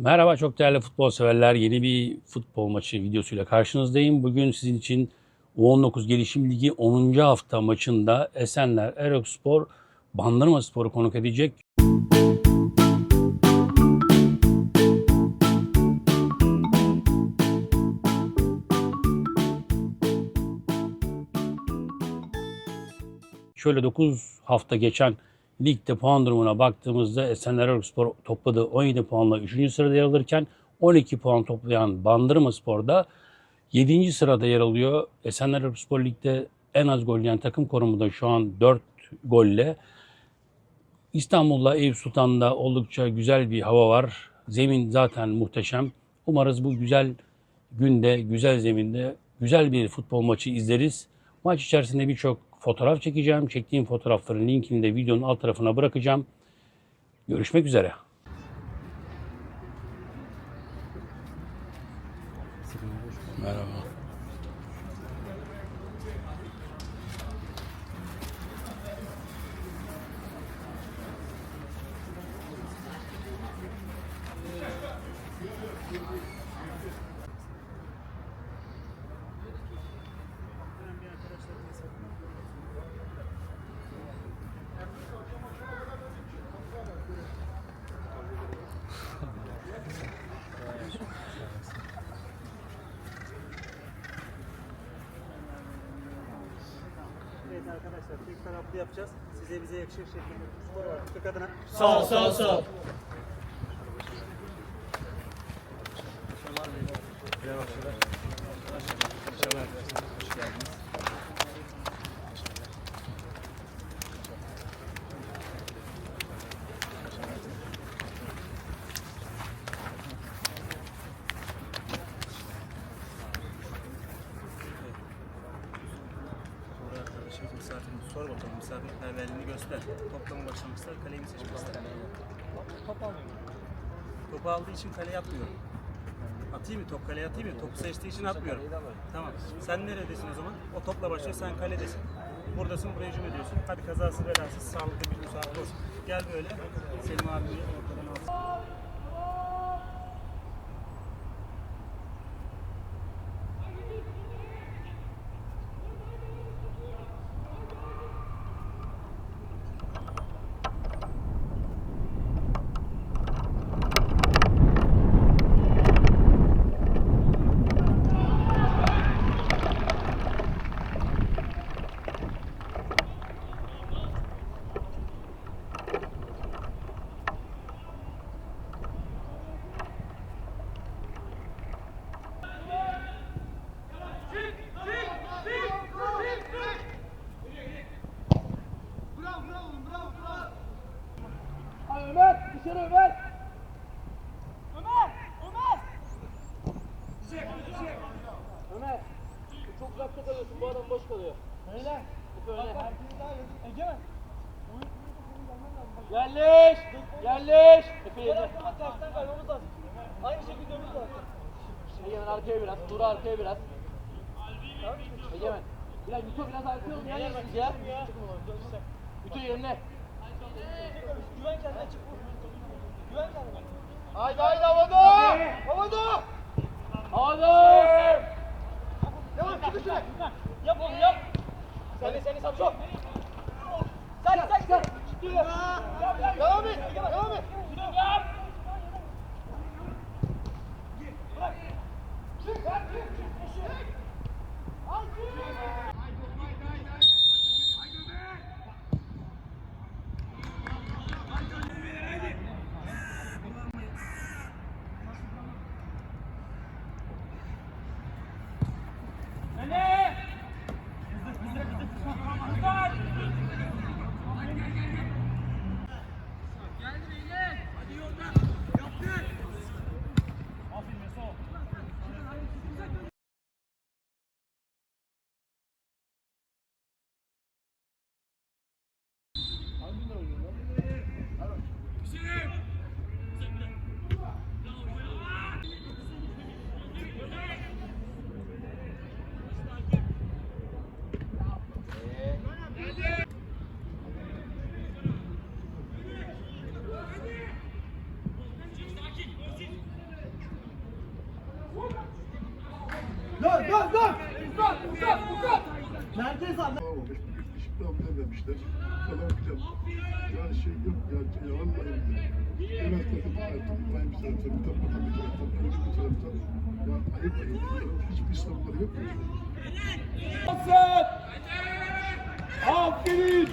Merhaba çok değerli futbol severler. Yeni bir futbol maçı videosuyla karşınızdayım. Bugün sizin için U19 Gelişim Ligi 10. hafta maçında Esenler Erokspor Bandırma Spor'u konuk edecek. Şöyle 9 hafta geçen ligde puan durumuna baktığımızda Esenler Erokspor topladığı 17 puanla 3. sırada yer alırken 12 puan toplayan Bandırma Spor'da 7. sırada yer alıyor. Esenler Erokspor ligde en az gol yiyen takım konumunda şu an 4 golle. İstanbul'da Eyüp Sultan'da oldukça güzel bir hava var. Zemin zaten muhteşem. Umarız bu güzel günde, güzel zeminde güzel bir futbol maçı izleriz. Maç içerisinde birçok fotoğraf çekeceğim. Çektiğim fotoğrafların linkini de videonun alt tarafına bırakacağım. Görüşmek üzere. Merhaba. Arkadaşlar tek taraflı yapacağız. Size bize yakışır şekilde skor var. Türk adına. Sağ ol, sağ ol, sağ ol. Arkadaşımız misafirimiz sor bakalım misafirperverliğini göster. Toplama başlamışlar kaleyi mi seçmişler? Top almıyor. Topu aldığı için kale yapmıyorum. Atayım mı? Top kaleye atayım mı? Topu seçtiği için atmıyorum. Tamam. Sen neredesin o zaman? O topla başlıyor. Sen kaledesin. Buradasın. Buraya hücum ediyorsun. Hadi kazasız belasız sağlıklı bir müsaade olsun. Gel böyle. Selim abi dışarı Ömer. Ömer, Ömer. Ömer, çok uzakta kalıyorsun. Bu adam boş kalıyor. Öyle. Öyle. Egemen. Yerleş, yerleş. Efe yerine. Tersten kaymamız lazım. Aynı şekilde ömür lazım. Egemen arkaya biraz, Dur arkaya biraz. Egemen. Biraz Mito biraz arkaya ol. Yerleşsin ya. Mito yerine. Güven kendine çık. Haydi haydi havada! Havada! Havada! Devam çık dışarı. Yap oğlum yap. Seni seni Samsun. Sen sen sen. Devam et. Devam et. Dön dön dön. Uzat uzat uzat. Merkez al. olmuş. İstihdam dememişler. Falan filan. Ya şey yok ya. Yalan var ya. Biraz takım taraftan, İbrahim bir taraftan, Mustafa bir taraftan, Öncü bir taraftan. Ya ayıp ayıp. Hiçbir savunmaları yok mu? Aferin.